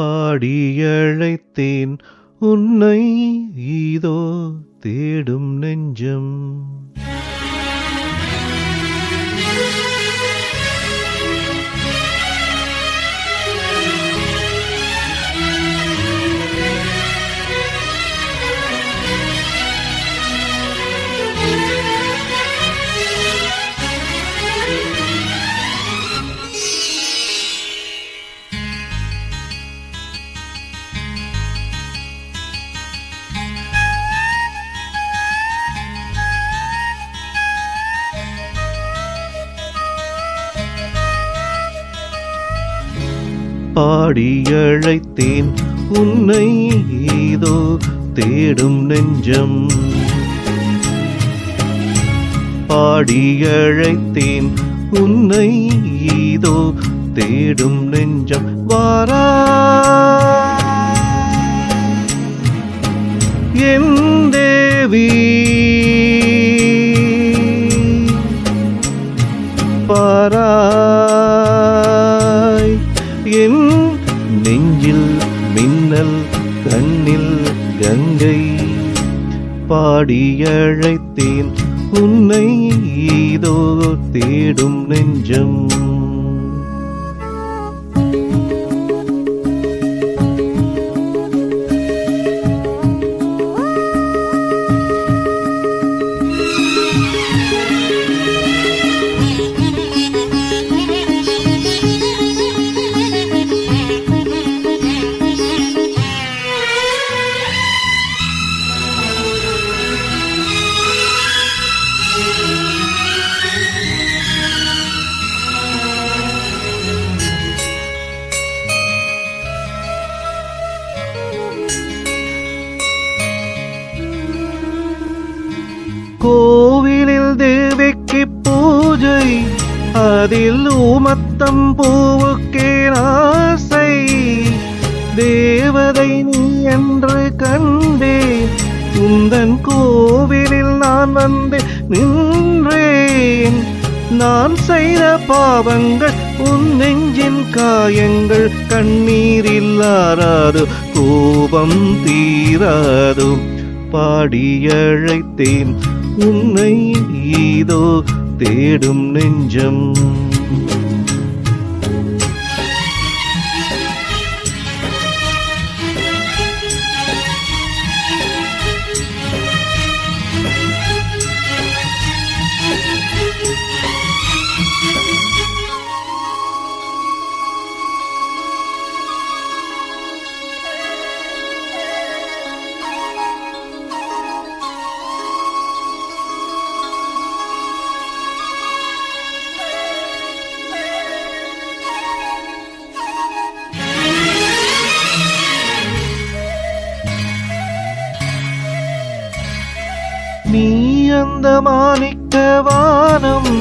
பாடியழைத்தேன் உன்னை இதோ தேடும் நெஞ்சம். பாடியழைத்தேன் உன்னை ஏதோ தேடும் நெஞ்சம். பாடியழைத்தேன் உன்னை ஏதோ தேடும் நெஞ்சம். வாரா. என் தேவி மின்னல் கண்ணில் கங்கை பாடியழைத்தேன். உன்னை இதோ தேடும் நெஞ்சம் அதில் ஊமத்தம் பூவுக்கே ஆசை. தேவதை நீ என்று கண்டே உந்தன் கோவிலில் நான் வந்து நின்றேன். நான் செய்த பாவங்கள் உன் நெஞ்சின் காயங்கள் கண்ணீரில் ஆறாது கோபம் தீராது. பாடியழைத்தேன் உன்னை இதோ தேடும் நெஞ்சம் சிறந்த மாணிக்க வானம்.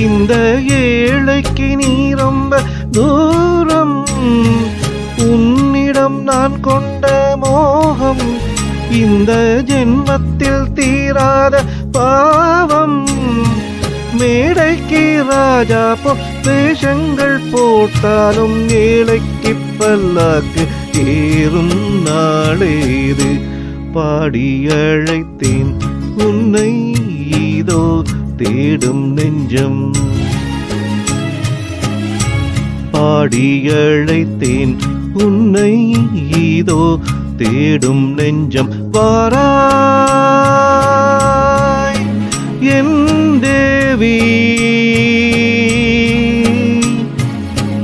இந்த ஏழைக்கு நீ ரொம்ப தூரம். உன்னிடம் நான் கொண்ட மோகம் இந்த ஜென்மத்தில் தீராத பாவம். மேடைக்கு ராஜா போ வேஷங்கள் போட்டாலும் ஏழைக்கு பல்லாக்கு ஏறும் நாளேது. பாடி அழைத்தேன் உன்னை இதோ தேடும் நெஞ்சம். பாடியழைத்தேன் உன்னை இதோ தேடும் நெஞ்சம். வாராய் என் தேவி.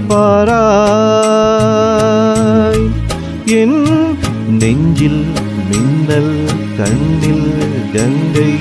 பாராய் என் நெஞ்சில் மின்னல் கண்ணில் கங்கை.